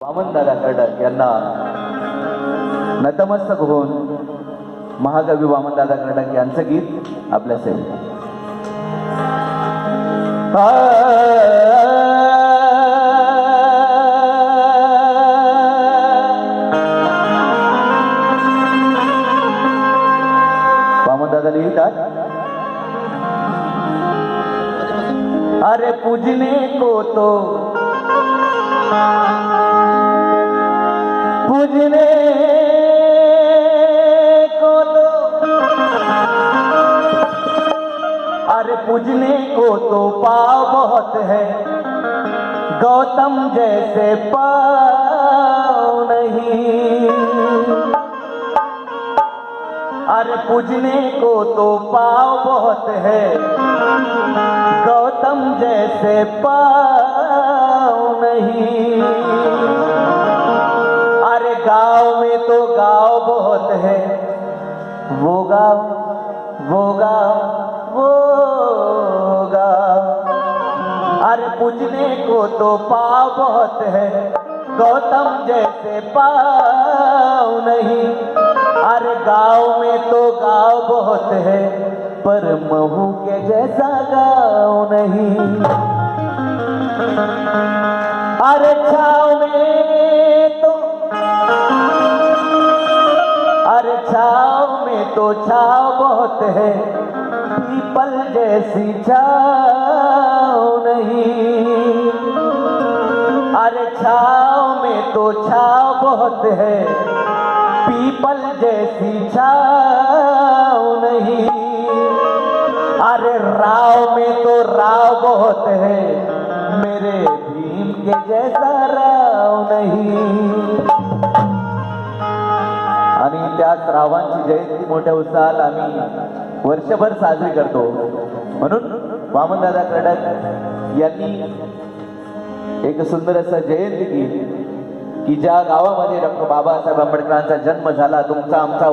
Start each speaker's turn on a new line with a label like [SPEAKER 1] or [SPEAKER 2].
[SPEAKER 1] वामनदादा कर्डक यांना नतमस्तक होऊन महाकवी वामनदादा कर्डक यांचं गीत आपल्या सेवेत वामनदादा लिहितात अरे पूजने को तो पूजने को तो। अरे पूजने को तो पाव बहुत है। गौतम जैसे पाव नहीं। अरे पूजने को तो पाव बहुत है। गौतम जैसे पाव नहीं। गाँव बहुत है। वो गाँव वो गाँव वो गाँव। अरे पूजने को तो पाव बहुत है। गौतम जैसे पाव नहीं। अरे गाँव में तो गाँव बहुत है। पर महू के जैसा गाँव नहीं। तो छाव बहुत है, पीपल जैसी छाव नहीं। अरे छाव में तो छाव बहुत है, पीपल जैसी छाव नहीं। अरे राव में तो राव बहुत है, मेरे भीम के जैसा राव नहीं। आणि रावांची जयंती मोठ्या उत्साहात आम्ही वर्षभर साजरी करतो. म्हणून वामनदादा कडक यांनी एक सुंदर असं जयंती की ज्या गावामध्ये डॉक्टर बाबासाहेब आंबेडकरांचा जन्म झाला तुमचा आमचा